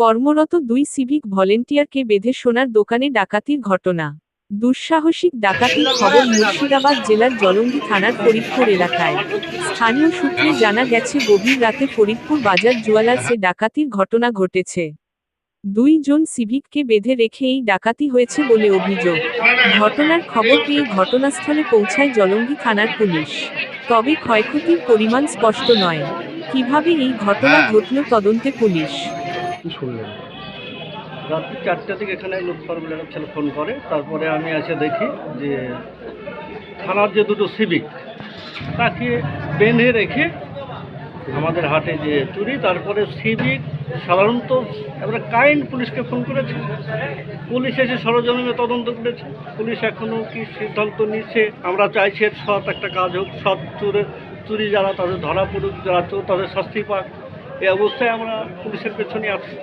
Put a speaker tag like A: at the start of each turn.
A: কর্মরত দুই সিভিক ভলেন্টিয়ারকে বেঁধে সোনার দোকানে ডাকাতির ঘটনা। দুঃসাহসিক ডাকাতির খবর মুর্শিদাবাদ জেলার জলঙ্গি থানার ফরিদপুর এলাকায়। স্থানীয় সূত্রে জানা গেছে, গভীর রাতে ফরিদপুর বাজার জুয়ালার্সে ডাকাতির ঘটনা ঘটেছে। দুই জন সিভিককে বেঁধে রেখে এই ডাকাতি হয়েছে বলে অভিযোগ। ঘটনার খবর পেয়ে ঘটনাস্থলে পৌঁছায় জলঙ্গি থানার পুলিশ। তবে ক্ষয়ক্ষতির পরিমাণ স্পষ্ট নয়। কীভাবে এই ঘটনা ঘটল তদন্তে পুলিশ।
B: কি শুনলেন।
C: রাত্রি চারটা থেকে এখানে লোক বলে ছেলে ফোন করে। তারপরে আমি এসে দেখি যে থানার যে দুটো সিভিক, তাকে বেঁধে রেখে আমাদের হাটে যে চুরি, তারপরে সিভিক সাধারণত এবারে কাইন্ড পুলিশকে ফোন করেছে। পুলিশ এসে সরজমিনে তদন্ত করেছে। পুলিশ এখনও কি সিদ্ধান্ত নিচ্ছে? আমরা চাইছি সৎ একটা কাজ হোক, সৎ চুরে চুরি যারা তাদের ধরা পড়ুক, যারা চোর তাদের শাস্তি পাক। এই অবস্থায় আমরা পুলিশের পেছনে আছি।